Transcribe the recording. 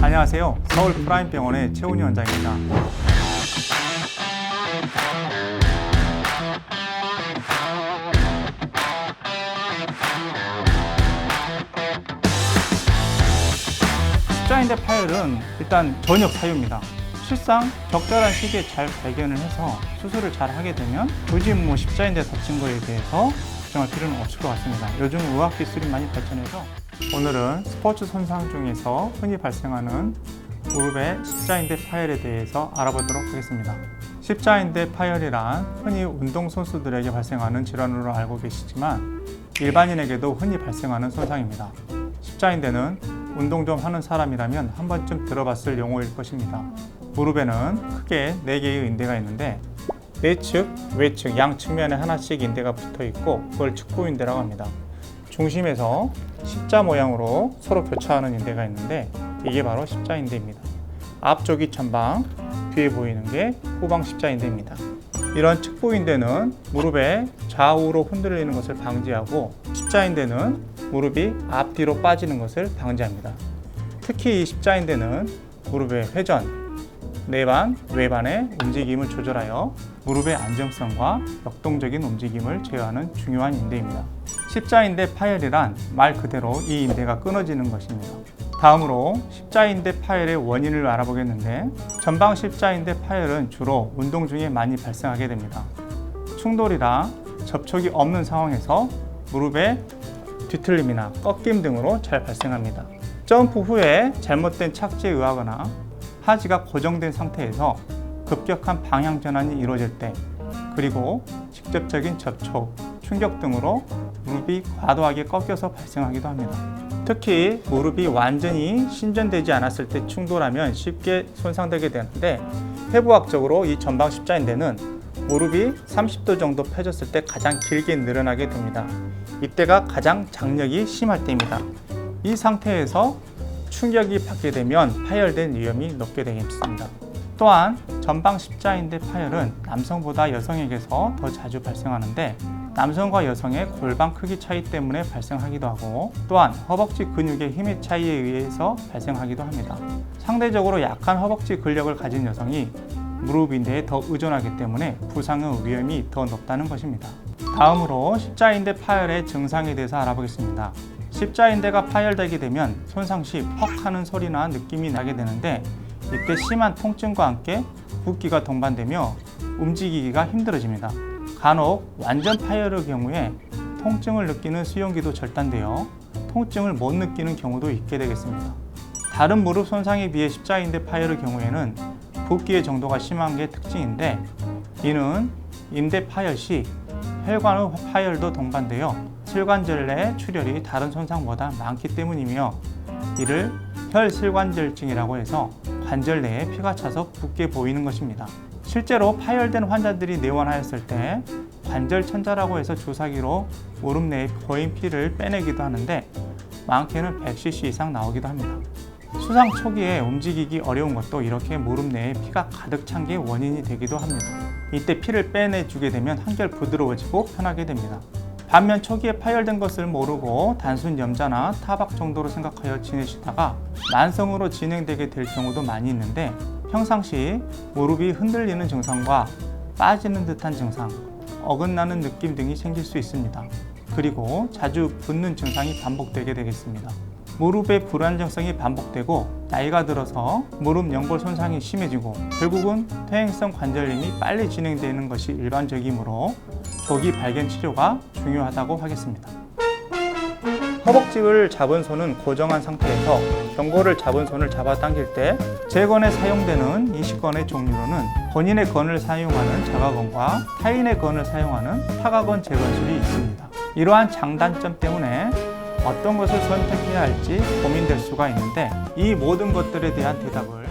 안녕하세요. 서울 프라임병원의 최훈희 원장입니다. 십자인대 파열은 일단 전역 사유입니다. 실상 적절한 시기에 잘 발견을 해서 수술을 잘 하게 되면 굳이 뭐 십자인대 다친 거에 대해서 걱정할 필요는 없을 것 같습니다. 요즘 의학 기술이 많이 발전해서 오늘은 스포츠 손상 중에서 흔히 발생하는 무릎의 십자인대 파열에 대해서 알아보도록 하겠습니다. 십자인대 파열이란 흔히 운동선수들에게 발생하는 질환으로 알고 계시지만 일반인에게도 흔히 발생하는 손상입니다. 십자인대는 운동 좀 하는 사람이라면 한 번쯤 들어봤을 용어일 것입니다. 무릎에는 크게 4개의 인대가 있는데 내측, 외측, 양 측면에 하나씩 인대가 붙어 있고 그걸 축구인대라고 합니다. 중심에서 십자 모양으로 서로 교차하는 인대가 있는데 이게 바로 십자 인대입니다. 앞쪽이 전방, 뒤에 보이는 게 후방 십자 인대입니다. 이런 측부인대는 무릎에 좌우로 흔들리는 것을 방지하고 십자 인대는 무릎이 앞뒤로 빠지는 것을 방지합니다. 특히 이 십자 인대는 무릎의 회전, 내반, 외반의 움직임을 조절하여 무릎의 안정성과 역동적인 움직임을 제어하는 중요한 인대입니다. 십자인대 파열이란 말 그대로 이 인대가 끊어지는 것입니다. 다음으로 십자인대 파열의 원인을 알아보겠는데 전방 십자인대 파열은 주로 운동 중에 많이 발생하게 됩니다. 충돌이나 접촉이 없는 상황에서 무릎의 뒤틀림이나 꺾임 등으로 잘 발생합니다. 점프 후에 잘못된 착지에 의하거나 하지가 고정된 상태에서 급격한 방향 전환이 이루어질 때 그리고 직접적인 접촉, 충격 등으로 무릎이 과도하게 꺾여서 발생하기도 합니다. 특히 무릎이 완전히 신전되지 않았을 때 충돌하면 쉽게 손상되게 되는데 해부학적으로 이 전방 십자인대는 무릎이 30도 정도 펴졌을 때 가장 길게 늘어나게 됩니다. 이때가 가장 장력이 심할 때입니다. 이 상태에서 충격이 받게 되면 파열된 위험이 높게 되겠습니다. 또한 전방 십자인대 파열은 남성보다 여성에게서 더 자주 발생하는데 남성과 여성의 골반 크기 차이 때문에 발생하기도 하고 또한 허벅지 근육의 힘의 차이에 의해서 발생하기도 합니다. 상대적으로 약한 허벅지 근력을 가진 여성이 무릎 인대에 더 의존하기 때문에 부상의 위험이 더 높다는 것입니다. 다음으로 십자인대 파열의 증상에 대해서 알아보겠습니다. 십자인대가 파열되게 되면 손상 시 퍽 하는 소리나 느낌이 나게 되는데 이때 심한 통증과 함께 붓기가 동반되며 움직이기가 힘들어집니다. 간혹 완전 파열의 경우에 통증을 느끼는 수용기도 절단되어 통증을 못 느끼는 경우도 있게 되겠습니다. 다른 무릎 손상에 비해 십자인대 파열의 경우에는 붓기의 정도가 심한 게 특징인데 이는 인대 파열 시 혈관의 파열도 동반되어 실관절 내 출혈이 다른 손상보다 많기 때문이며 이를 혈실관절증이라고 해서 관절 내에 피가 차서 붓게 보이는 것입니다. 실제로 파열된 환자들이 내원하였을 때 관절 천자라고 해서 주사기로 무릎 내에 고인 피를 빼내기도 하는데 많게는 100cc 이상 나오기도 합니다. 수상 초기에 움직이기 어려운 것도 이렇게 무릎 내에 피가 가득 찬 게 원인이 되기도 합니다. 이때 피를 빼내주게 되면 한결 부드러워지고 편하게 됩니다. 반면 초기에 파열된 것을 모르고 단순 염자나 타박 정도로 생각하여 지내시다가 만성으로 진행되게 될 경우도 많이 있는데 평상시 무릎이 흔들리는 증상과 빠지는 듯한 증상, 어긋나는 느낌 등이 생길 수 있습니다. 그리고 자주 붓는 증상이 반복되게 되겠습니다. 무릎의 불안정성이 반복되고 나이가 들어서 무릎 연골 손상이 심해지고 결국은 퇴행성 관절염이 빨리 진행되는 것이 일반적이므로 조기 발견 치료가 중요하다고 하겠습니다. 허벅지를 잡은 손은 고정한 상태에서 경고를 잡은 손을 잡아당길 때 재건에 사용되는 이식건의 종류로는 본인의 건을 사용하는 자가건과 타인의 건을 사용하는 타가건 재건술이 있습니다. 이러한 장단점 때문에 어떤 것을 선택해야 할지 고민될 수가 있는데 이 모든 것들에 대한 대답을